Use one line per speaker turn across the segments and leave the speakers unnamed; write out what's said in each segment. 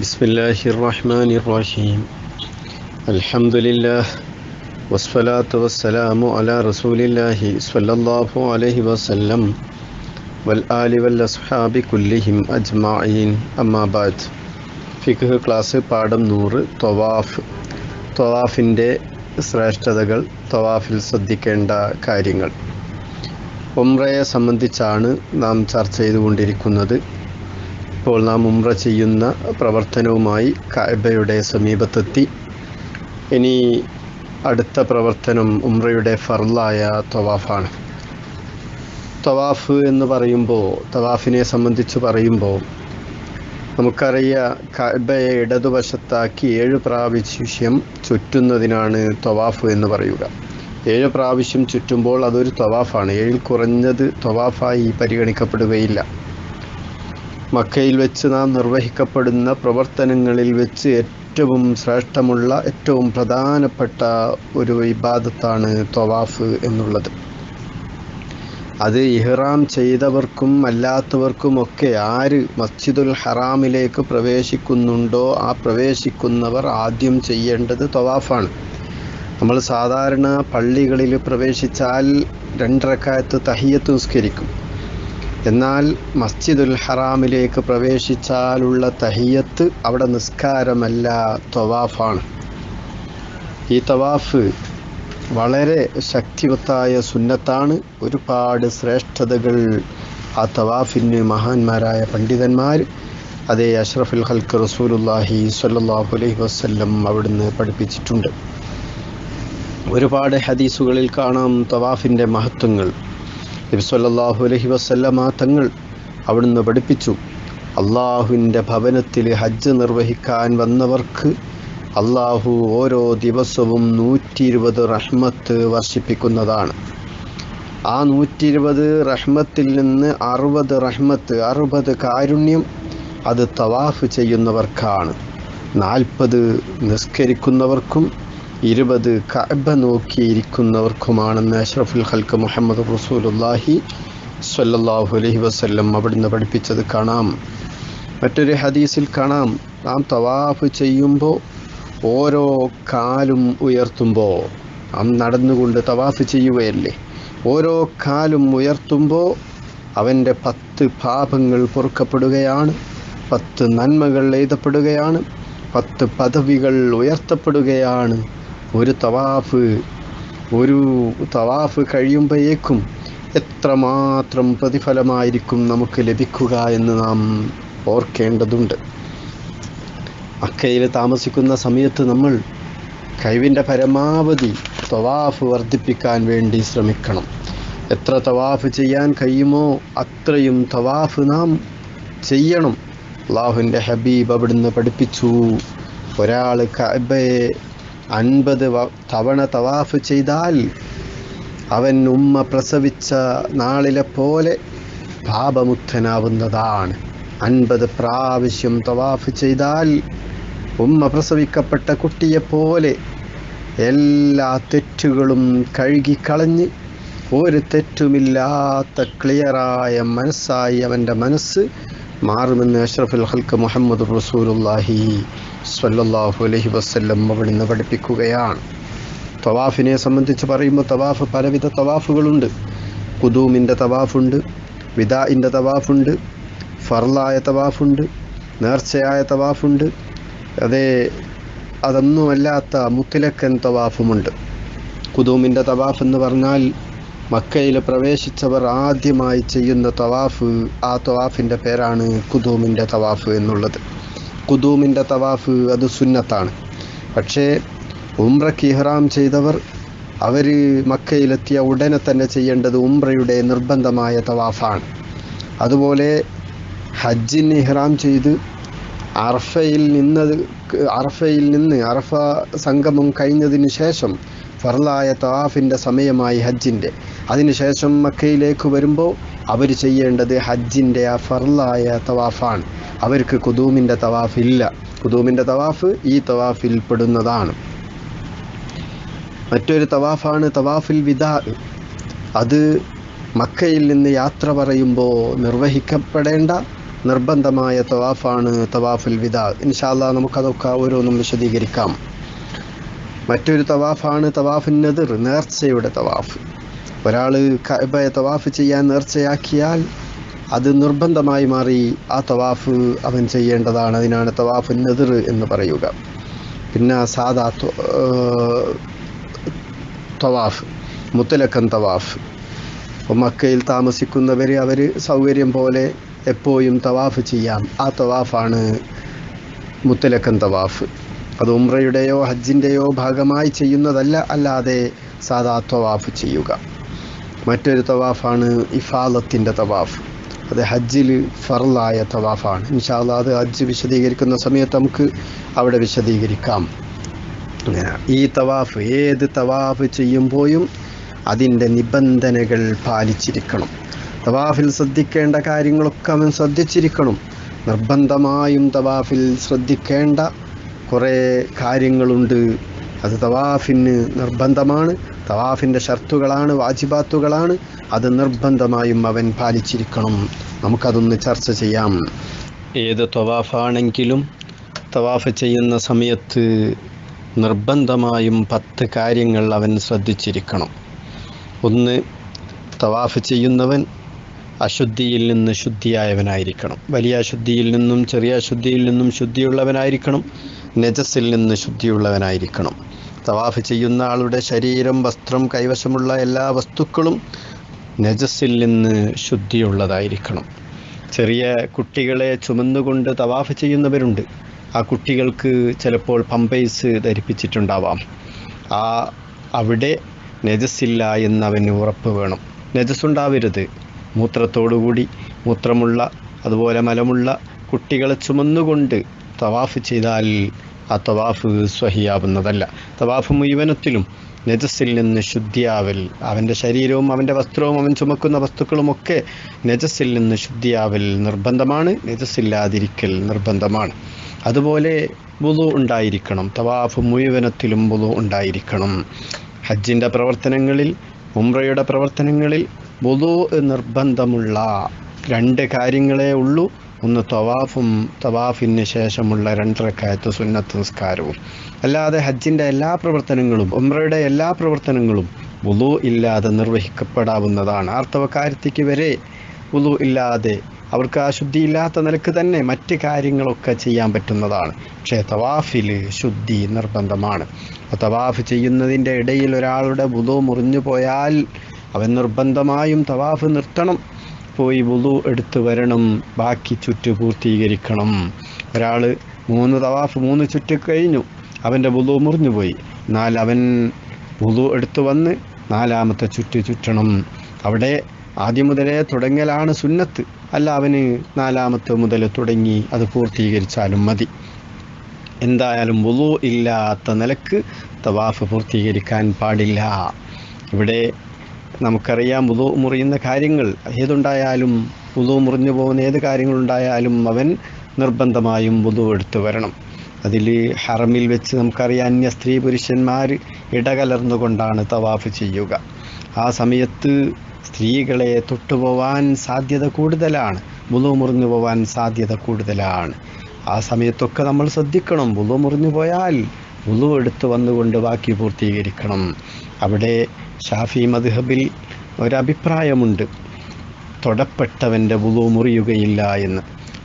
بسم الله الرحمن الرحيم الحمد لله والصلاة والسلام على رسول الله صلى الله عليه وسلم والآل والأصحاب كلهم أجمعين أما بعد ഫിഖ് class പാഠം നൂറ് തൊവാഫ് തൊവാഫിൻ്റെ ശ്രേഷ്ഠതകൾ തൊവാഫിൽ ശ്രദ്ധിക്കേണ്ട കാര്യങ്ങൾ ഉംറയെ സംബന്ധിച്ചാണ് നാം ചർച്ച ചെയ്തുകൊണ്ടിരിക്കുന്നത് ഇപ്പോൾ നാം ഉംറ ചെയ്യുന്ന പ്രവർത്തനവുമായി കഅബയുടെ സമീപത്തെത്തി. ഇനി അടുത്ത പ്രവർത്തനം ഉംറയുടെ ഫർലായ തവാഫാണ്. തവാഫ് എന്ന് പറയുമ്പോൾ തവാഫിനെ സംബന്ധിച്ച് പറയുമ്പോൾ നമുക്കറിയാം കഅബയെ ഇടതുവശത്താക്കി ഏഴ് പ്രാവശ്യം ചുറ്റുന്നതിനാണ് തവാഫ് എന്ന് പറയുക. ഏഴ് പ്രാവശ്യം ചുറ്റുമ്പോൾ അതൊരു തവാഫാണ്. ഏഴിൽ കുറഞ്ഞത് തവാഫായി പരിഗണിക്കപ്പെടുകയില്ല. മക്കയിൽ വെച്ച് നാം നിർവഹിക്കപ്പെടുന്ന പ്രവർത്തനങ്ങളിൽ വെച്ച് ഏറ്റവും ശ്രേഷ്ഠമുള്ള ഏറ്റവും പ്രധാനപ്പെട്ട ഒരു ഇബാദത്താണ് തൊവാഫ് എന്നുള്ളത്. അത് ഇഹ്റാം ചെയ്തവർക്കും അല്ലാത്തവർക്കും ഒക്കെ ആര് മസ്ജിദുൽ ഹറാമിലേക്ക് പ്രവേശിക്കുന്നുണ്ടോ ആ പ്രവേശിക്കുന്നവർ ആദ്യം ചെയ്യേണ്ടത് തൊവാഫാണ്. നമ്മൾ സാധാരണ പള്ളികളിൽ പ്രവേശിച്ചാൽ രണ്ടരക്കാലത്ത് തഹിയത്ത് നിസ്കരിക്കും. എന്നാൽ മസ്ജിദുൽ ഹറാമിലേക്ക് പ്രവേശിച്ചാലുള്ള തഹിയത്ത് അവിടെ നിസ്കാരമല്ല തവാഫാണ്. ഈ തവാഫ് വളരെ ശക്തിവത്തായ സുന്നത്താണ്. ഒരുപാട് ശ്രേഷ്ഠതകൾ ആ തവാഫിന് മഹാന്മാരായ പണ്ഡിതന്മാർ അതേ അഷ്റഫുൽ ഹൽക്ക് റസൂലുല്ലാഹി സ്വല്ലല്ലാഹു അലൈഹി വസല്ലം അവിടുന്ന് പഠിപ്പിച്ചിട്ടുണ്ട്. ഒരുപാട് ഹദീസുകളിൽ കാണാം തവാഫിന്റെ മഹത്വങ്ങൾ. നബി അലഹി അലൈഹി വസല്ലമ തങ്ങൾ അവിടുന്ന് പഠിപ്പിച്ചു. അള്ളാഹുവിന്റെ ഭവനത്തിൽ ഹജ്ജ് നിർവഹിക്കാൻ വന്നവർക്ക് അള്ളാഹു ഓരോ ദിവസവും നൂറ്റി ഇരുപത് റഹ്മത്ത് വർഷിപ്പിക്കുന്നതാണ്. ആ നൂറ്റി ഇരുപത് റഹ്മത്തിൽ നിന്ന് അറുപത് റഹ്മത്ത് അറുപത് കാരുണ്യം അത് തവാഫ് ചെയ്യുന്നവർക്കാണ്. നാൽപ്പത് നിസ്കരിക്കുന്നവർക്കും ഇരുപത് കഅബ നോക്കിയിരിക്കുന്നവർക്കുമാണെന്ന് അഷ്റഫുൽ ഹൽക്ക് മുഹമ്മദ് റസൂലുല്ലാഹി സ്വല്ലല്ലാഹു അലൈഹി വസല്ലം അവിടുന്ന് പഠിപ്പിച്ചത് കാണാം. മറ്റൊരു ഹദീസിൽ കാണാം. നാം തവാഫ് ചെയ്യുമ്പോൾ ഓരോ കാലും ഉയർത്തുമ്പോൾ നാം നടന്നുകൊണ്ട് തവാഫ് ചെയ്യുകയല്ലേ? ഓരോ കാലും ഉയർത്തുമ്പോൾ അവന്റെ പത്ത് പാപങ്ങൾ പൊറുക്കപ്പെടുകയാണ് പത്ത് നന്മകൾ എഴുതപ്പെടുകയാണ് പത്ത് പദവികൾ ഉയർത്തപ്പെടുകയാണ്. ഒരു തവാഫ് ഒരു തവാഫ് കഴിയുമ്പോഴേക്കും എത്രമാത്രം പ്രതിഫലമായിരിക്കും നമുക്ക് ലഭിക്കുക എന്ന് നാം ഓർക്കേണ്ടതുണ്ട്. അക്കയിൽ താമസിക്കുന്ന സമയത്ത് നമ്മൾ കഴിവിന്റെ പരമാവധി തവാഫ് വർദ്ധിപ്പിക്കാൻ വേണ്ടി ശ്രമിക്കണം. എത്ര തവാഫ് ചെയ്യാൻ കഴിയുമോ അത്രയും തവാഫ് നാം ചെയ്യണം. അള്ളാഹുവിന്റെ ഹബീബ് അവിടുന്ന് പഠിപ്പിച്ചു. ഒരാൾ കഅബയെ അൻപത് തവണ തവാഫ് ചെയ്താൽ അവൻ ഉമ്മ പ്രസവിച്ച നാളിലെ പോലെ പാപമുക്തനാവുന്നതാണ്. അൻപത് പ്രാവശ്യം തവാഫ് ചെയ്താൽ ഉമ്മ പ്രസവിക്കപ്പെട്ട കുട്ടിയെപ്പോലെ എല്ലാ തെറ്റുകളും കഴുകിക്കളഞ്ഞ് ഒരു തെറ്റുമില്ലാത്ത ക്ലിയറായ മനസ്സായി അവന്റെ മനസ്സ് മാറുമെന്ന് അഷ്റഫുൽ ഹൽക്ക് മുഹമ്മദ് റസൂലുല്ലാഹി സ്വല്ലല്ലാഹു അലൈഹി വസല്ലം അവിടുന്ന് പഠിപ്പിക്കുകയാണ്. തവാഫിനെ സംബന്ധിച്ച് പറയുമ്പോൾ തവാഫ് പലവിധ തവാഫുകളുണ്ട്. കുദൂമിന്റെ തവാഫുണ്ട് വിദാഇന്റെ തവാഫുണ്ട് ഫർലായ തവാഫുണ്ട് നേർച്ചയായ തവാഫുണ്ട്. അതേ അതൊന്നുമല്ലാത്ത മുത്തിലക്കൻ തവാഫുമുണ്ട്. കുദൂമിന്റെ തവാഫ് എന്ന് പറഞ്ഞാൽ മക്കയിൽ പ്രവേശിച്ചവർ ആദ്യമായി ചെയ്യുന്ന തവാഫ് ആ തവാഫിന്റെ പേരാണ് കുദൂമിന്റെ തവാഫ് എന്നുള്ളത്. കുദൂമിന്റെ തവാഫ് അത് സുന്നത്താണ്. പക്ഷേ ഉംറയ്ക്ക് ഇഹ്റാം ചെയ്തവർ അവർ മക്കയിലെത്തിയ ഉടനെ തന്നെ ചെയ്യേണ്ടത് ഉംറയുടെ നിർബന്ധമായ തവാഫാണ്. അതുപോലെ ഹജ്ജിന് ഇഹ്റാം ചെയ്ത് അർഫയിൽ നിന്നത് അർഫയിൽ നിന്ന് അർഫ സംഗമം കഴിഞ്ഞതിന് ശേഷം ഫർലായ തവാഫിന്റെ സമയമായി ഹജ്ജിന്റെ അതിനുശേഷം മക്കയിലേക്ക് വരുമ്പോൾ അവർ ചെയ്യേണ്ടത് ഹജ്ജിന്റെ ആ ഫർലായ തവാഫാണ്. അവർക്ക് കുതൂമിന്റെ തവാഫ് ഇല്ല. കുതൂമിന്റെ തവാഫ് ഈ തവാഫിൽ പെടുന്നതാണ്. മറ്റൊരു തവാഫാണ് തവാഫിൽ വിദാ. അത് മക്കയിൽ നിന്ന് യാത്ര പറയുമ്പോൾ നിർവഹിക്കപ്പെടേണ്ട നിർബന്ധമായ തവാഫാണ് തവാഫുൽ വിദാ. ഇൻഷാല്ല നമുക്കതൊക്കെ ഓരോന്നും വിശദീകരിക്കാം. മറ്റൊരു തവാഫാണ് തവാഫിൻ നെതിർ നേർച്ചയുടെ തവാഫ്. ഒരാൾ കഅബയെ തവാഫ് ചെയ്യാൻ നേർച്ചയാക്കിയാൽ അത് നിർബന്ധമായി മാറി ആ തവാഫ് അവൻ ചെയ്യേണ്ടതാണ്. അതിനാണ് തവാഫ് നെതിർ എന്ന് പറയുക. പിന്നെ സാദാ ത്വ- തവാഫ് മുത്തലക്കൻ തവാഫ്. മക്കയിൽ താമസിക്കുന്നവർ അവർ സൗകര്യം പോലെ എപ്പോഴും തവാഫ് ചെയ്യാം. ആ തവാഫാണ് മുത്തലക്കൻ തവാഫ്. അത് ഉംറയുടെയോ ഹജ്ജിന്റെയോ ഭാഗമായി ചെയ്യുന്നതല്ല അല്ലാതെ സാദാ തവാഫ് ചെയ്യുക. മറ്റൊരു തവാഫാണ് ഇഫാലത്തിന്റെ തവാഫ്. അത് ഹജ്ജിൽ ഫറലായ തവാഫാണ്. ഇൻഷാല്ല അത് ഹജ്ജ് വിശദീകരിക്കുന്ന സമയത്ത് നമുക്ക് അവിടെ വിശദീകരിക്കാം. ഈ തവാഫ് ഏത് തവാഫ് ചെയ്യുമ്പോഴും അതിന്റെ നിബന്ധനകൾ പാലിച്ചിരിക്കണം. തവാഫിൽ ശ്രദ്ധിക്കേണ്ട കാര്യങ്ങളൊക്കെ അവൻ ശ്രദ്ധിച്ചിരിക്കണം. നിർബന്ധമായും തവാഫിൽ ശ്രദ്ധിക്കേണ്ട കുറേ കാര്യങ്ങളുണ്ട്. അത് തവാഫിന് നിർബന്ധമാണ്. തവാഫിന്റെ ഷർത്തുകളാണ് വാജിബാത്തുകളാണ്. അത് നിർബന്ധമായും അവൻ പാലിച്ചിരിക്കണം. നമുക്കതൊന്ന് ചർച്ച ചെയ്യാം. ഏത് തവാഫാണെങ്കിലും തവാഫ് ചെയ്യുന്ന സമയത്ത് നിർബന്ധമായും പത്ത് കാര്യങ്ങൾ അവൻ ശ്രദ്ധിച്ചിരിക്കണം. ഒന്ന് തവാഫ് ചെയ്യുന്നവൻ അശുദ്ധിയിൽ നിന്ന് ശുദ്ധിയായവനായിരിക്കണം. വലിയ അശുദ്ധിയിൽ നിന്നും ചെറിയ അശുദ്ധിയിൽ നിന്നും ശുദ്ധിയുള്ളവനായിരിക്കണം. നജസിൽ നിന്ന് ശുദ്ധിയുള്ളവനായിരിക്കണം. തവാഫ് ചെയ്യുന്ന ആളുടെ ശരീരം വസ്ത്രം കൈവശമുള്ള എല്ലാ വസ്തുക്കളും നജസിൽ നിന്ന് ശുദ്ധിയുള്ളതായിരിക്കണം. ചെറിയ കുട്ടികളെ ചുമന്നുകൊണ്ട് തവാഫ് ചെയ്യുന്നവരുണ്ട്. ആ കുട്ടികൾക്ക് ചിലപ്പോൾ പമ്പൈസ് ധരിപ്പിച്ചിട്ടുണ്ടാവാം. ആ അവിടെ നജസ്സില്ല എന്ന് അവന് ഉറപ്പ് വേണം. നജസ്സുണ്ടാവരുത്. മൂത്രത്തോടുകൂടി മൂത്രമുള്ള അതുപോലെ മലമുള്ള കുട്ടികളെ ചുമന്നുകൊണ്ട് തവാഫ് ചെയ്താൽ ആ തവാഫ് സ്വഹിയാവുന്നതല്ല. തവാഫ് മുഴുവനത്തിലും നജസ്സിൽ നിന്ന് ശുദ്ധിയാവൽ അവന്റെ ശരീരവും അവന്റെ വസ്ത്രവും അവൻ ചുമക്കുന്ന വസ്തുക്കളുമൊക്കെ നജസ്സിൽ നിന്ന് ശുദ്ധിയാവൽ നിർബന്ധമാണ് നജസ്സില്ലാതിരിക്കൽ നിർബന്ധമാണ്. അതുപോലെ വുളു ഉണ്ടായിരിക്കണം തവാഫ് മുഴുവനത്തിലും വുളു ഉണ്ടായിരിക്കണം. ഹജ്ജിന്റെ പ്രവർത്തനങ്ങളിൽ ഉംറയുടെ പ്രവർത്തനങ്ങളിൽ വുളു നിർബന്ധമുള്ള രണ്ട് കാര്യങ്ങളേ ഉള്ളൂ. ഒന്ന് തവാഫും തവാഫിന് ശേഷമുള്ള രണ്ടരക്കായത്ത് സുന്നത്ത് നിസ്കാരവും. അല്ലാതെ ഹജ്ജിന്റെ എല്ലാ പ്രവർത്തനങ്ങളും ഉമ്രയുടെ എല്ലാ പ്രവർത്തനങ്ങളും വുളു ഇല്ലാതെ നിർവഹിക്കപ്പെടാവുന്നതാണ്. ആർത്തവ കാര്യത്തിക്ക് വരെ വുളു ഇല്ലാതെ അവർക്ക് ആ ശുദ്ധിയില്ലാത്ത നിലയ്ക്ക് തന്നെ മറ്റ് കാര്യങ്ങളൊക്കെ ചെയ്യാൻ പറ്റുന്നതാണ്. പക്ഷേ തവാഫിൽ ശുദ്ധി നിർബന്ധമാണ്. തവാഫ് ചെയ്യുന്നതിന്റെ ഇടയിൽ ഒരാളുടെ ബുധു മുറിഞ്ഞു പോയാൽ അവൻ നിർബന്ധമായും തവാഫ് നിർത്തണം. പോയി വുളു എടുത്തു വരണം. ബാക്കി ചുറ്റ് പൂർത്തീകരിക്കണം. ഒരാൾ മൂന്ന് തവാഫ് മൂന്ന് ചുറ്റ് കഴിഞ്ഞു. അവന്റെ വുളു മുറിഞ്ഞു പോയി. എന്നാൽ അവൻ വുളു എടുത്തു വന്ന് നാലാമത്തെ ചുറ്റ് ചുറ്റണം. അവിടെ ആദ്യം മുതലേ തുടങ്ങലാണ് സുന്നത്ത്. അല്ല അവന് നാലാമത്തെ മുതൽ തുടങ്ങി അത് പൂർത്തീകരിച്ചാലും മതി. എന്തായാലും വുളു ഇല്ലാത്ത നിലയ്ക്ക് തവാഫ് പൂർത്തീകരിക്കാൻ പാടില്ല. ഇവിടെ നമുക്കറിയാം ഉതു മുറിയുന്ന കാര്യങ്ങൾ. ഏതുണ്ടായാലും ഉതു മുറിഞ്ഞു പോകുന്ന ഏത് കാര്യങ്ങളുണ്ടായാലും അവൻ നിർബന്ധമായും ഉതു എടുത്തു വരണം. അതിൽ ഹറമിൽ വെച്ച് നമുക്കറിയാം അന്യ സ്ത്രീ പുരുഷന്മാർ ഇടകലർന്നുകൊണ്ടാണ് തവാഫ് ചെയ്യുക. ആ സമയത്ത് സ്ത്രീകളെ തൊട്ടുപോവാൻ സാധ്യത കൂടുതലാണ്. ബുധു മുറിഞ്ഞു പോവാൻ സാധ്യത കൂടുതലാണ്. ആ സമയത്തൊക്കെ നമ്മൾ ശ്രദ്ധിക്കണം. ബുധു മുറിഞ്ഞു പോയാൽ ബുധു എടുത്ത് വന്നുകൊണ്ട് ബാക്കി പൂർത്തീകരിക്കണം. അവിടെ ഷാഫി മദ്ഹബിൽ ഒരഭിപ്രായമുണ്ട്. തൊടപ്പെട്ടവന്റെ വുളു മുറിയുകയില്ല എന്ന്.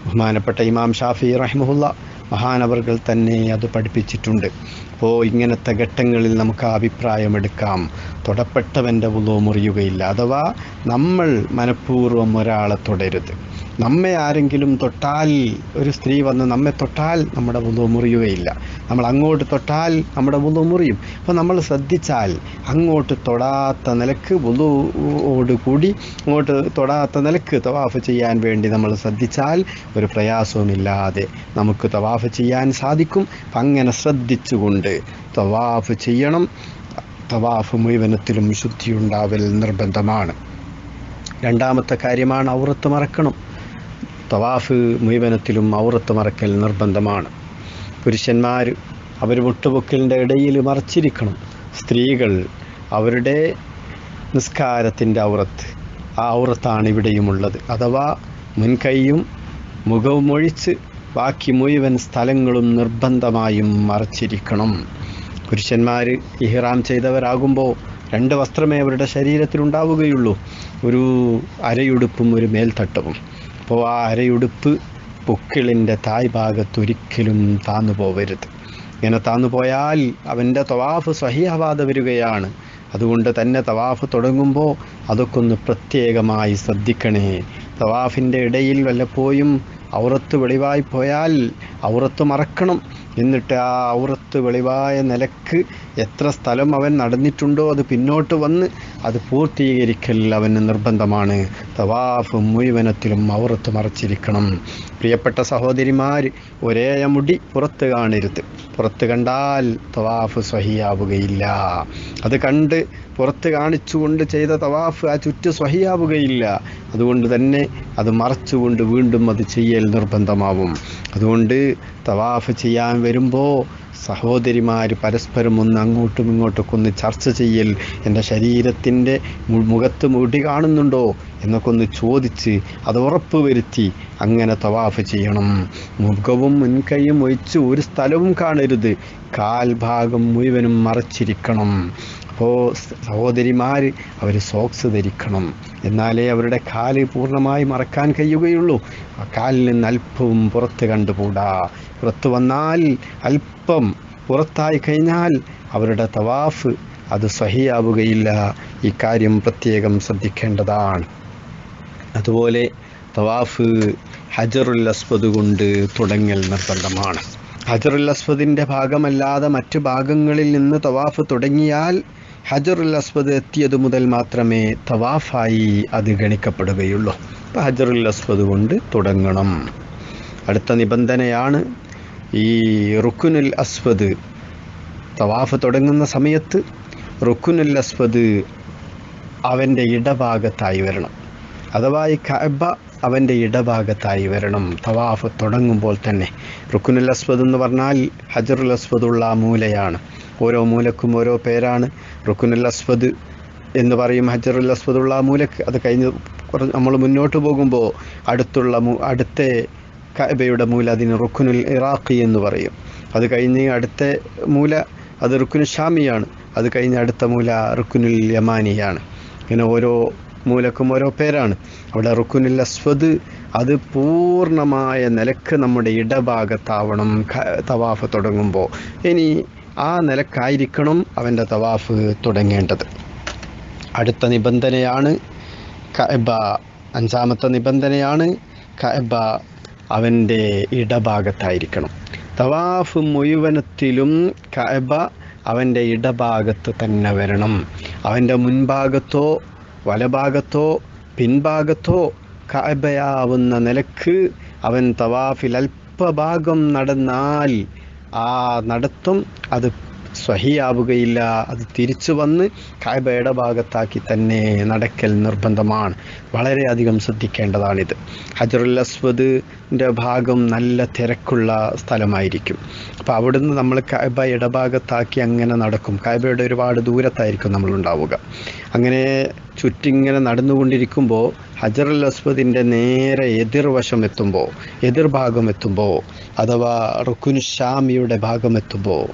ബഹുമാനപ്പെട്ട ഇമാം ഷാഫി റഹ്മുല്ല മഹാനവർകൾ തന്നെ അത് പഠിപ്പിച്ചിട്ടുണ്ട്. അപ്പോൾ ഇങ്ങനത്തെ ഘട്ടങ്ങളിൽ നമുക്ക് അഭിപ്രായമെടുക്കാം തൊടപ്പെട്ടവന്റെ ഉള്ളോ മുറിയുകയില്ല. അഥവാ നമ്മൾ മനഃപൂർവം ഒരാളെ തൊടരുത്. നമ്മെ ആരെങ്കിലും തൊട്ടാൽ ഒരു സ്ത്രീ വന്ന് നമ്മെ തൊട്ടാൽ നമ്മുടെ വുളു മുറിയുകയില്ല. നമ്മൾ അങ്ങോട്ട് തൊട്ടാൽ നമ്മുടെ വുളു മുറിയും. അപ്പോൾ നമ്മൾ ശ്രദ്ധിച്ചാൽ അങ്ങോട്ട് തൊടാത്ത നിലയ്ക്ക് കൂടി അങ്ങോട്ട് തൊടാത്ത നിലയ്ക്ക് തവാഫ് ചെയ്യാൻ വേണ്ടി നമ്മൾ ശ്രദ്ധിച്ചാൽ ഒരു പ്രയാസവുമില്ലാതെ നമുക്ക് തവാഫ് ചെയ്യാൻ സാധിക്കും. അപ്പം അങ്ങനെ ശ്രദ്ധിച്ചുകൊണ്ട് തവാഫ് ചെയ്യണം. തവാഫ് മുഴുവനത്തിലും ശുദ്ധിയുണ്ടാവൽ നിർബന്ധമാണ്. രണ്ടാമത്തെ കാര്യമാണ് ഔറത്ത് മറക്കണം. തവാഫ് മുഴുവനത്തിലും ഔറത്ത് മറക്കൽ നിർബന്ധമാണ്. പുരുഷന്മാർ അവർ മുട്ടുപൊക്കലിന്റെ ഇടയിൽ മറച്ചിരിക്കണം. സ്ത്രീകൾ അവരുടെ നിസ്കാരത്തിന്റെ ഔറത്ത് ആ ഔറത്താണ് ഇവിടെയുമുള്ളത്. അഥവാ മുൻകൈയും മുഖവും ഒഴിച്ച് ബാക്കി മുഴുവൻ സ്ഥലങ്ങളും നിർബന്ധമായും മറച്ചിരിക്കണം. പുരുഷന്മാർ ഇഹ്റാം ചെയ്തവരാകുമ്പോൾ രണ്ട് വസ്ത്രമേ അവരുടെ ശരീരത്തിലുണ്ടാവുകയുള്ളൂ ഒരു അരയുടുപ്പും ഒരു മേൽത്തട്ടവും അപ്പോൾ ആ അരയുടുപ്പ് പൊക്കിളിന്റെ തായ് ഭാഗത്തൊരിക്കലും താന്നു പോവരുത്. ഇങ്ങനെ താന്നു പോയാൽ അവന്റെ തവാഫ് സഹിയാവാതെ വരികയാണ്. അതുകൊണ്ട് തന്നെ തവാഫ് തുടങ്ങുമ്പോൾ അതൊക്കെ ഒന്ന് പ്രത്യേകമായി ശ്രദ്ധിക്കണേ. തവാഫിന്റെ ഇടയിൽ വല്ലപ്പോഴും ഔറത്ത് വെളിവായി പോയാൽ ഔറത്ത് മറക്കണം. എന്നിട്ട് ആ ഔറത്ത് വെളിവായ നിലയ്ക്ക് എത്ര സ്ഥലം അവൻ നടന്നിട്ടുണ്ടോ അത് പിന്നോട്ട് വന്ന് അത് പൂർത്തീകരിക്കൽ അവന് നിർബന്ധമാണ്. തവാഫ് മുഴുവനത്തിലും ഔറത്ത് മറച്ചിരിക്കണം. പ്രിയപ്പെട്ട സഹോദരിമാർ ഒരേ മുടി പുറത്ത് കാണരുത്. പുറത്ത് കണ്ടാൽ തവാഫ് സ്വഹിയാവുകയില്ല. അത് കണ്ട് പുറത്ത് കാണിച്ചുകൊണ്ട് ചെയ്ത തവാഫ് ആ ചുറ്റ് സ്വഹിയാവുകയില്ല. അതുകൊണ്ട് തന്നെ അത് മറച്ചുകൊണ്ട് വീണ്ടും അത് ചെയ്യൽ നിർബന്ധമാവും. അതുകൊണ്ട് തവാഫ് ചെയ്യാൻ വരുമ്പോൾ സഹോദരിമാർ പരസ്പരം ഒന്ന് അങ്ങോട്ടും ഇങ്ങോട്ടൊക്കെ ഒന്ന് ചർച്ച ചെയ്യൽ എന്റെ ശരീരത്തിന്റെ മുഖത്ത് മുടി കാണുന്നുണ്ടോ എന്നൊക്കെ ഒന്ന് ചോദിച്ച് അത് ഉറപ്പ് വരുത്തി അങ്ങനെ തവാഫ് ചെയ്യണം. മുഖവും മുൻകൈയും ഒഴിച്ച് ഒരു സ്ഥലവും കാണരുത്. കാൽഭാഗം മുഴുവനും മറച്ചിരിക്കണം. അപ്പോൾ സഹോദരിമാർ അവർ സോക്സ് ധരിക്കണം. എന്നാലേ അവരുടെ കാൽ പൂർണമായി മറക്കാൻ കഴിയുകയുള്ളൂ. ആ കാലിൽ നിന്ന് അല്പവും പുറത്ത് കണ്ടുകൂടാ. പുറത്ത് വന്നാൽ അല്പം പുറത്തായി കഴിഞ്ഞാൽ അവരുടെ തവാഫ് അത് സഹിയാവുകയില്ല ഈ കാര്യം പ്രത്യേകം ശ്രദ്ധിക്കേണ്ടതാണ്. അതുപോലെ തവാഫ് ഹജറുൽ അസ്വദ് കൊണ്ട് തുടങ്ങൽ നിർബന്ധമാണ്. ഹജറുൽ അസ്വദിന്റെ ഭാഗമല്ലാതെ മറ്റു ഭാഗങ്ങളിൽ നിന്ന് തവാഫ് തുടങ്ങിയാൽ ഹജറുൽ അസ്വദ് എത്തിയത് മുതൽ മാത്രമേ തവാഫായി അത് ഗണിക്കപ്പെടുകയുള്ളൂ. അപ്പം ഹജറുൽ അസ്വദ് കൊണ്ട് തുടങ്ങണം. അടുത്ത നിബന്ധനയാണ് ഈ റുക്കുനുൽ അസ്വദ് തവാഫ് തുടങ്ങുന്ന സമയത്ത് റുക്കുനുൽ അസ്വദ് അവന്റെ ഇടഭാഗത്തായി വരണം. അഥവാ ഈ കഅബ അവന്റെ ഇടഭാഗത്തായി വരണം. തവാഫ് തുടങ്ങുമ്പോൾ തന്നെ റുക്കുനുൽ അസ്വദ് എന്ന് പറഞ്ഞാൽ ഹജറുൽ അസ്വദുള്ള മൂലയാണ്. ഓരോ മൂലക്കും ഓരോ പേരാണ്. റുക്കുനുൽ അസ്വദ് എന്ന് പറയും ഹജറുൽ അസ്വദുള്ള മൂലക്ക്. അത് കഴിഞ്ഞ് കുറച്ച് നമ്മൾ മുന്നോട്ട് പോകുമ്പോൾ അടുത്തുള്ള അടുത്ത കഅബയുടെ മൂല അതിന് റുക്കുനുൽ ഇറാഖി എന്ന് പറയും. അത് കഴിഞ്ഞ് അടുത്ത മൂല അത് റുക്കുനു ഷാമിയാണ്. അത് കഴിഞ്ഞ് അടുത്ത മൂല റുക്കുനുൽ യമാനിയാണ്. ഇങ്ങനെ ഓരോ മൂലക്കും ഓരോ പേരാണ്. അവിടെ റുക്കുനിൽ അസ്വദ് അത് പൂർണമായ നിലയ്ക്ക് നമ്മുടെ ഇടഭാഗത്താവണം തവാഫ് തുടങ്ങുമ്പോൾ ഇനി ആ നിലക്കായിരിക്കണം അവന്റെ തവാഫ് തുടങ്ങേണ്ടത്. അടുത്ത നിബന്ധനയാണ് കഅബ അഞ്ചാമത്തെ നിബന്ധനയാണ് കഅബ അവന്റെ ഇടഭാഗത്തായിരിക്കണം. തവാഫ് മുഴുവനത്തിലും കഅബ അവന്റെ ഇടഭാഗത്ത് തന്നെ വരണം. അവന്റെ മുൻഭാഗത്തോ വലഭാഗത്തോ പിൻഭാഗത്തോ കഅബയാവുന്ന നിലയ്ക്ക് അവൻ തവാഫിൽ അല്പഭാഗം നടന്നാൽ ആ നടത്തം അത് സ്വഹിയാവുകയില്ല. അത് തിരിച്ചു വന്ന് കായബയുടെ ഭാഗത്താക്കി തന്നെ നടക്കൽ നിർബന്ധമാണ്. വളരെയധികം ശ്രദ്ധിക്കേണ്ടതാണിത്. ഹജറുൽ അസ്വദിന്റെ ഭാഗം നല്ല തിരക്കുള്ള സ്ഥലമായിരിക്കും. അപ്പോൾ അവിടുന്ന് നമ്മൾ കായബ ഇടഭാഗത്താക്കി അങ്ങനെ നടക്കും. കായബയുടെ ഒരുപാട് ദൂരത്തായിരിക്കും നമ്മളുണ്ടാവുക. അങ്ങനെ ചുറ്റിങ്ങനെ നടന്നുകൊണ്ടിരിക്കുമ്പോൾ ഹജറുൽ അസ്വദിന്റെ നേരെ എതിർവശം എത്തുമ്പോൾ എതിർഭാഗം എത്തുമ്പോൾ അഥവാ റുക്കുൻ ഷാമിയുടെ ഭാഗം എത്തുമ്പോൾ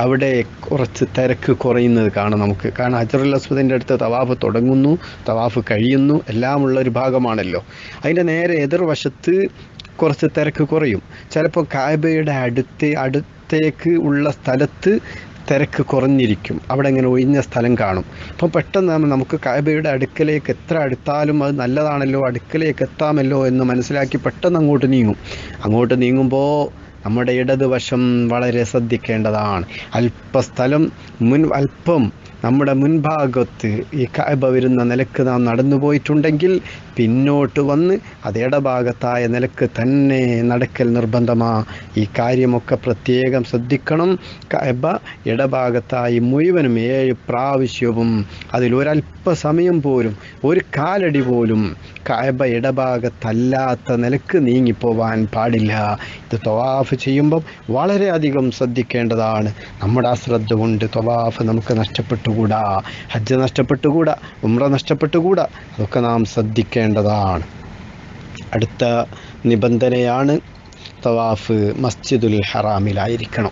അവിടെ കുറച്ച് തിരക്ക് കുറയുന്നത് കാണാം നമുക്ക്. കാരണം ഹജറുൽ അസ്വദിന്റെ അടുത്ത് തവാഫ് തുടങ്ങുന്നു തവാഫ് കഴിയുന്നു എല്ലാമുള്ള ഒരു ഭാഗമാണല്ലോ. അതിന്റെ നേരെ എതിർവശത്ത് കുറച്ച് തിരക്ക് കുറയും. ചിലപ്പോൾ കായബയുടെ അടുത്ത് അടുത്തേക്ക് ഉള്ള സ്ഥലത്ത് തിരക്ക് കുറഞ്ഞിരിക്കും. അവിടെ ഇങ്ങനെ ഒഴിഞ്ഞ സ്ഥലം കാണും. അപ്പം പെട്ടെന്ന് നമുക്ക് കായബയുടെ അടുക്കലേക്ക് എത്ര അടുത്താലും അത് നല്ലതാണല്ലോ അടുക്കലേക്ക് എത്താമല്ലോ എന്ന് മനസ്സിലാക്കി പെട്ടെന്ന് അങ്ങോട്ട് നീങ്ങും. അങ്ങോട്ട് നീങ്ങുമ്പോൾ നമ്മുടെ ഇടതുവശം വളരെ ശ്രദ്ധിക്കേണ്ടതാണ്. അല്പസ്ഥലം മുൻ അല്പം നമ്മുടെ മുൻഭാഗത്ത് ഈ കഅബ വരുന്ന നിലയ്ക്ക് നാം നടന്നു പോയിട്ടുണ്ടെങ്കിൽ പിന്നോട്ട് വന്ന് അത് ഇടഭാഗത്തായ നിലയ്ക്ക് തന്നെ നടക്കൽ നിർബന്ധമാ. ഈ കാര്യമൊക്കെ പ്രത്യേകം ശ്രദ്ധിക്കണം. കഅബ ഇടഭാഗത്തായി മുഴുവനും ഏഴ് പ്രാവശ്യവും അതിലൊരല്പസമയം പോലും ഒരു കാലടി പോലും കഅബ ഇടഭാഗത്തല്ലാത്ത നിലയ്ക്ക് നീങ്ങിപ്പോവാൻ പാടില്ല. ഇത് തൊവാഫ് ചെയ്യുമ്പം വളരെയധികം ശ്രദ്ധിക്കേണ്ടതാണ്. നമ്മുടെ അശ്രദ്ധ കൊണ്ട് തൊവാഫ് നമുക്ക് നഷ്ടപ്പെട്ടുകൂടാ. ഹജ്ജ് നഷ്ടപ്പെട്ടുകൂടാ. ഉമ്ര നഷ്ടപ്പെട്ടുകൂടാ. അതൊക്കെ നാം ശ്രദ്ധിക്കേണ്ടതാണ്. അടുത്ത നിബന്ധനയാണ് തവാഫ് മസ്ജിദുൽ ഹറാമിലായിരിക്കണം.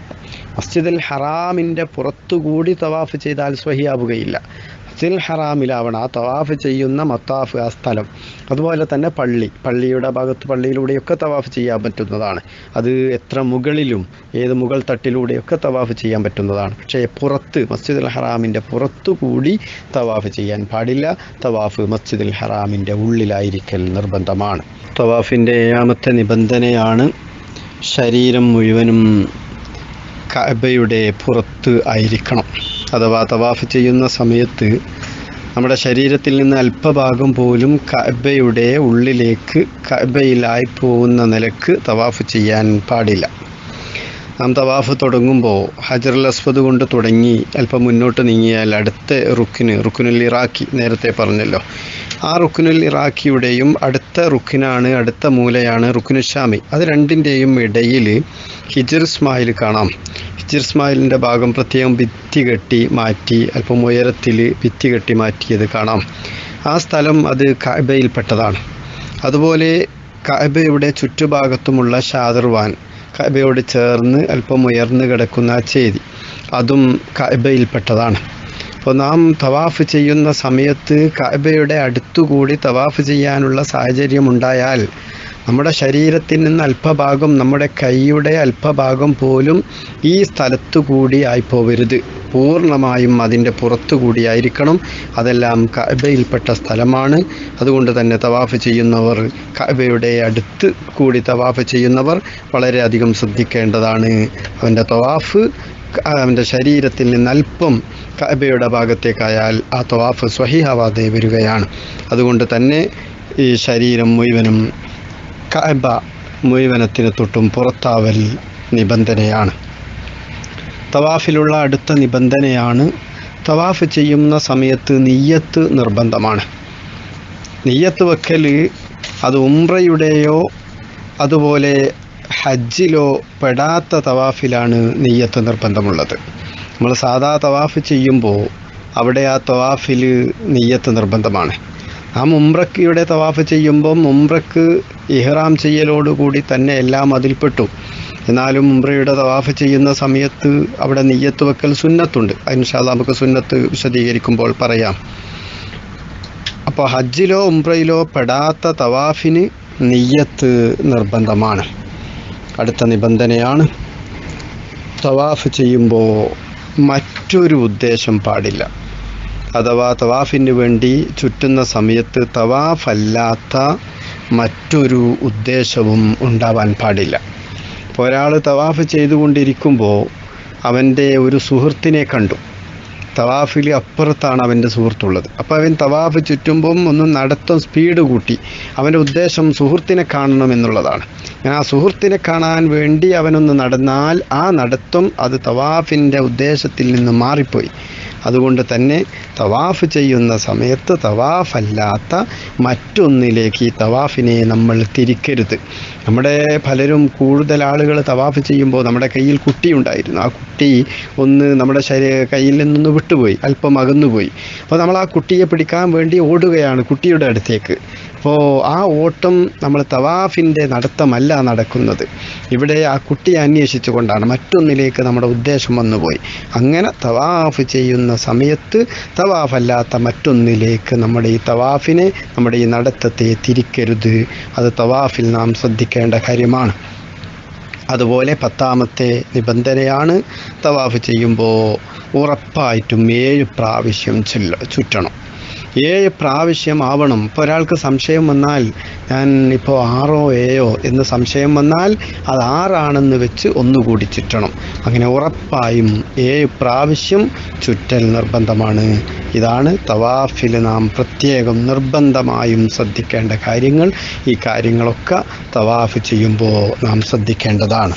മസ്ജിദുൽ ഹറാമിന്റെ പുറത്തുകൂടി തവാഫ് ചെയ്താൽ സ്വഹിയാവുകയില്ല. മസ്ജിദുൽ ഹറാമിലാവണം. ആ തവാഫ് ചെയ്യുന്ന മത്താഫ് ആ സ്ഥലം. അതുപോലെ തന്നെ പള്ളി. പള്ളിയുടെ ഭാഗത്ത് പള്ളിയിലൂടെയൊക്കെ തവാഫ് ചെയ്യാൻ പറ്റുന്നതാണ്. അത് എത്ര മുകളിലും ഏത് മുകൾ തട്ടിലൂടെയൊക്കെ തവാഫ് ചെയ്യാൻ പറ്റുന്നതാണ്. പക്ഷേ പുറത്ത് മസ്ജിദുൽ ഹറാമിന്റെ പുറത്തു കൂടി തവാഫ് ചെയ്യാൻ പാടില്ല. തവാഫ് മസ്ജിദുൽ ഹറാമിന്റെ ഉള്ളിലായിരിക്കൽ നിർബന്ധമാണ്. തവാഫിന്റെ ഏഴാമത്തെ നിബന്ധനയാണ് ശരീരം മുഴുവനും കഅബയുടെ പുറത്ത് ആയിരിക്കണം. അഥവാ തവാഫ് ചെയ്യുന്ന സമയത്ത് നമ്മുടെ ശരീരത്തിൽ നിന്ന് അല്പഭാഗം പോലും കഅബയുടെ ഉള്ളിലേക്ക് കഅബയിലായി പോകുന്ന നിലയ്ക്ക് തവാഫ് ചെയ്യാൻ പാടില്ല. നാം തവാഫ് തുടങ്ങുമ്പോൾ ഹജറുൽ അസ്വദ് കൊണ്ട് തുടങ്ങി അല്പം മുന്നോട്ട് നീങ്ങിയാൽ അടുത്ത റുക്കിന് റുക്കിനുൽ ഇറാഖി നേരത്തെ പറഞ്ഞല്ലോ. ആ റുക്കിനുൽ ഇറാഖിയുടെയും അടുത്ത റുക്കിനാണ് അടുത്ത മൂലയാണ് റുക്കുനു ഷാമി. അത് രണ്ടിന്റെയും ഇടയിൽ ഹിജർ ഇസ്മായിൽ കാണാം. ഹിജർ ഇസ്മായിലിന്റെ ഭാഗം പ്രത്യേകം ഭിത്തി കെട്ടി മാറ്റി അല്പം ഉയരത്തിൽ ഭിത്തി കെട്ടി മാറ്റിയത് കാണാം. ആ സ്ഥലം അത് കഅബയിൽപ്പെട്ടതാണ് അതുപോലെ കഅബയുടെ ചുറ്റുഭാഗത്തുമുള്ള ഷാദർവാൻ കഅബയോട് ചേർന്ന് അല്പം ഉയർന്നു കിടക്കുന്ന ആ ചേരി. അതും കഅബയിൽപ്പെട്ടതാണ്. അപ്പോൾ നാം തവാഫ് ചെയ്യുന്ന സമയത്ത് കഅബയുടെ അടുത്തുകൂടി തവാഫ് ചെയ്യാനുള്ള സാഹചര്യം ഉണ്ടായാൽ നമ്മുടെ ശരീരത്തിൽ നിന്ന് അല്പഭാഗം നമ്മുടെ കൈയുടെ അല്പഭാഗം പോലും ഈ സ്ഥലത്തു കൂടി ആയിപ്പോവരുത്. പൂർണമായും അതിന്റെ പുറത്തു കൂടിയായിരിക്കണം അതെല്ലാം കഅബയിൽപ്പെട്ട സ്ഥലമാണ്. അതുകൊണ്ട് തന്നെ തവാഫ് ചെയ്യുന്നവർ കഅബയുടെ അടുത്ത് കൂടി തവാഫ് ചെയ്യുന്നവർ വളരെയധികം ശ്രദ്ധിക്കേണ്ടതാണ്. അവന്റെ തവാഫ് അവന്റെ ശരീരത്തിൽ നിന്ന് അല്പം കഅബയുടെ ഭാഗത്തേക്കായാൽ ആ തവാഫ് സ്വഹിഹവാതെ വരികയാണ്. അതുകൊണ്ട് തന്നെ ഈ ശരീരം മുഴുവനും കഅബ മുഴുവനത്തിന് തൊട്ടും പുറത്താവൽ നിബന്ധനയാണ്. തവാഫിലുള്ള അടുത്ത നിബന്ധനയാണ് തവാഫ് ചെയ്യുന്ന സമയത്ത് നെയ്യത്ത് നിർബന്ധമാണ്. നെയ്യത്ത് വെക്കൽ അത് ഉംറയുടെയോ അതുപോലെ ഹജ്ജിലോ പെടാത്ത തവാഫിലാണ് നെയ്യത്ത് നിർബന്ധമുള്ളത്. നമ്മൾ സാധാ തവാഫ് ചെയ്യുമ്പോൾ അവിടെ ആ തവാഫിൽ നെയ്യത്ത് നിർബന്ധമാണ്. ആ ഇവിടെ തവാഫ് ചെയ്യുമ്പോൾ മുംറക്ക് ഇഹ്റാം ചെയ്യലോടുകൂടി തന്നെ എല്ലാം അതിൽപ്പെട്ടു. എന്നാലും മുംറയുടെ തവാഫ് ചെയ്യുന്ന സമയത്ത് അവിടെ നെയ്യത്ത് വെക്കൽ സുന്നത്തുണ്ട്. അതിനുശാല നമുക്ക് സുന്നത്ത് വിശദീകരിക്കുമ്പോൾ പറയാം. അപ്പോൾ ഹജ്ജിലോ ഉംറയിലോ പെടാത്ത തവാഫിന് നെയ്യത്ത് നിർബന്ധമാണ്. അടുത്ത നിബന്ധനയാണ് തവാഫ് ചെയ്യുമ്പോൾ മറ്റൊരു ഉദ്ദേശം പാടില്ല. അഥവാ തവാഫിന് വേണ്ടി ചുറ്റുന്ന സമയത്ത് തവാഫല്ലാത്ത മറ്റൊരു ഉദ്ദേശവും ഉണ്ടാവാൻ പാടില്ല. ഇപ്പോൾ ഒരാൾ തവാഫ് ചെയ്തുകൊണ്ടിരിക്കുമ്പോൾ അവന്റെ ഒരു സുഹൃത്തിനെ കണ്ടു. തവാഫിൽ അപ്പുറത്താണ് അവന്റെ സുഹൃത്തുള്ളത്. അപ്പോൾ അവൻ തവാഫ് ചുറ്റുമ്പം ഒന്ന് നടത്തം സ്പീഡ് കൂട്ടി. അവന്റെ ഉദ്ദേശം സുഹൃത്തിനെ കാണണം എന്നുള്ളതാണ്. ഞാൻ ആ സുഹൃത്തിനെ കാണാൻ വേണ്ടി അവനൊന്ന് നടന്നാൽ ആ നടത്തം അത് തവാഫിന്റെ ഉദ്ദേശത്തിൽ നിന്ന് മാറിപ്പോയി. അതുകൊണ്ട് തന്നെ തവാഫ് ചെയ്യുന്ന സമയത്ത് തവാഫല്ലാത്ത മറ്റൊന്നിലേക്ക് ഈ തവാഫിനെ നമ്മൾ തിരിക്കരുത്. നമ്മുടെ പലരും കൂടുതൽ ആളുകൾ തവാഫ് ചെയ്യുമ്പോൾ നമ്മുടെ കയ്യിൽ കുട്ടി ഉണ്ടായിരുന്നു. ആ കുട്ടി ഒന്ന് നമ്മുടെ ശരീര കയ്യിൽ നിന്നൊന്ന് വിട്ടുപോയി. അല്പം അകന്നുപോയി. അപ്പോൾ നമ്മൾ ആ കുട്ടിയെ പിടിക്കാൻ വേണ്ടി ഓടുകയാണ് കുട്ടിയുടെ അടുത്തേക്ക്. അപ്പോൾ ആ ഓട്ടം നമ്മൾ തവാഫിന്റെ നടത്തമല്ല നടക്കുന്നത്. ഇവിടെ ആ കുട്ടിയെ അന്വേഷിച്ചു കൊണ്ടാണ് മറ്റൊന്നിലേക്ക് നമ്മുടെ ഉദ്ദേശം വന്നുപോയി. അങ്ങനെ തവാഫ് ചെയ്യുന്ന സമയത്ത് തവാഫല്ലാത്ത മറ്റൊന്നിലേക്ക് നമ്മുടെ ഈ തവാഫിനെ നമ്മുടെ ഈ നടത്തത്തെ തിരിക്കരുത്. അത് തവാഫിൽ നാം ശ്രദ്ധിക്കേണ്ട കാര്യമാണ്. അതുപോലെ പത്താമത്തെ നിബന്ധനയാണ് തവാഫ് ചെയ്യുമ്പോൾ ഉറപ്പായിട്ടും ഏഴ് പ്രാവശ്യം ചൊല്ല ചുറ്റണം. ഏഴ് പ്രാവശ്യം ആവണം. ഇപ്പോൾ ഒരാൾക്ക് സംശയം വന്നാൽ ഞാൻ ഇപ്പോൾ ആറോ ഏയോ എന്ന് സംശയം വന്നാൽ അത് ആറാണെന്ന് വെച്ച് ഒന്നുകൂടി ചുറ്റണം. അങ്ങനെ ഉറപ്പായും ഏഴ് പ്രാവശ്യം ചുറ്റൽ നിർബന്ധമാണ്. ഇതാണ് തവാഫിൽ നാം പ്രത്യേകം നിർബന്ധമായും ശ്രദ്ധിക്കേണ്ട കാര്യങ്ങൾ. ഈ കാര്യങ്ങളൊക്കെ തവാഫ് ചെയ്യുമ്പോൾ നാം ശ്രദ്ധിക്കേണ്ടതാണ്.